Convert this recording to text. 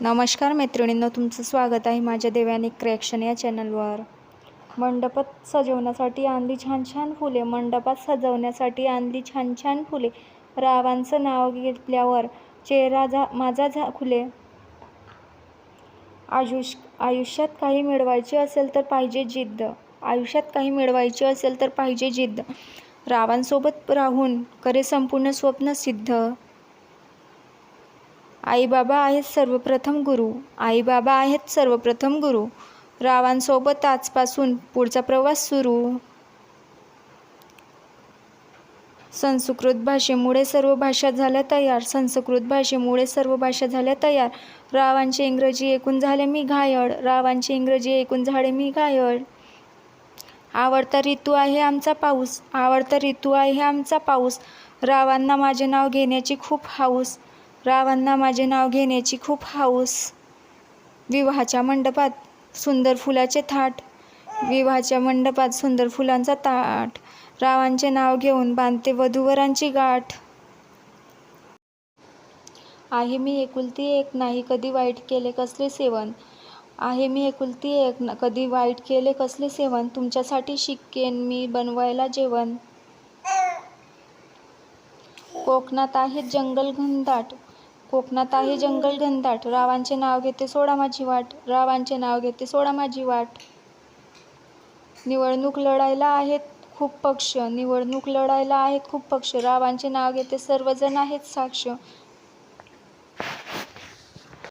नमस्कार मैत्रिणींनो तुमचं स्वागत आहे माझ्या देवयानिक क्रिएक्शन या चॅनलवर मंडपात सजवण्यासाठी आणली छान छान फुले. मंडपात सजवण्यासाठी आणली छान छान फुले. रावांचं नाव घेतल्यावर चेहरा झा माझा झा खुले आयुष आयुष्यात काही मिळवायचे असेल तर पाहिजे जिद्द. आयुष्यात काही मिळवायचे असेल तर पाहिजे जिद्द. रावांसोबत राहून करे संपूर्ण स्वप्न सिद्ध. आईबाबा आहेत सर्वप्रथम गुरु. आईबाबा आहेत सर्वप्रथम गुरु. रावांसोबत आजपासून पुढचा प्रवास सुरू. संस्कृत भाषेमुळे सर्व भाषा झाल्या तयार. संस्कृत भाषेमुळे सर्व भाषा झाल्या तयार. रावांचे इंग्रजी ऐकून झाले मी घायळ रावांचे इंग्रजी ऐकून झाले मी घायळ आवडता ऋतू आहे आमचा पाऊस. आवडता ऋतू आहे आमचा पाऊस. रावांना माझे नाव घेण्याची खूप हाऊस. रावांना माझे नाव घेण्याची खूप हाऊस. विवाहाच्या मंडपात सुंदर फुलाचे थाट. विवाहाच्या मंडपात सुंदर फुलांचा ताट. रावांचे नाव घेऊन बांधते वधूवरांची गाठ. आहे मी एकुलती एक नाही कधी वाईट केले कसले सेवन? आहे मी एकुलती एक ना कधी वाईट केले कसले सेवन? तुमच्यासाठी शिकेन मी बनवायला जेवण. कोकणात आहे जंगल घनदाट कोकणात आहे जंगल घनदाट रावांचे नाव घेते सोडा माझी वाट. रावांचे नाव घेते सोडा माझी वाट. निवडणूक लढायला आहेत खूप पक्ष. निवडणूक लढायला आहेत खूप पक्ष. रावांचे नाव घेते सर्वजण आहेत साक्ष.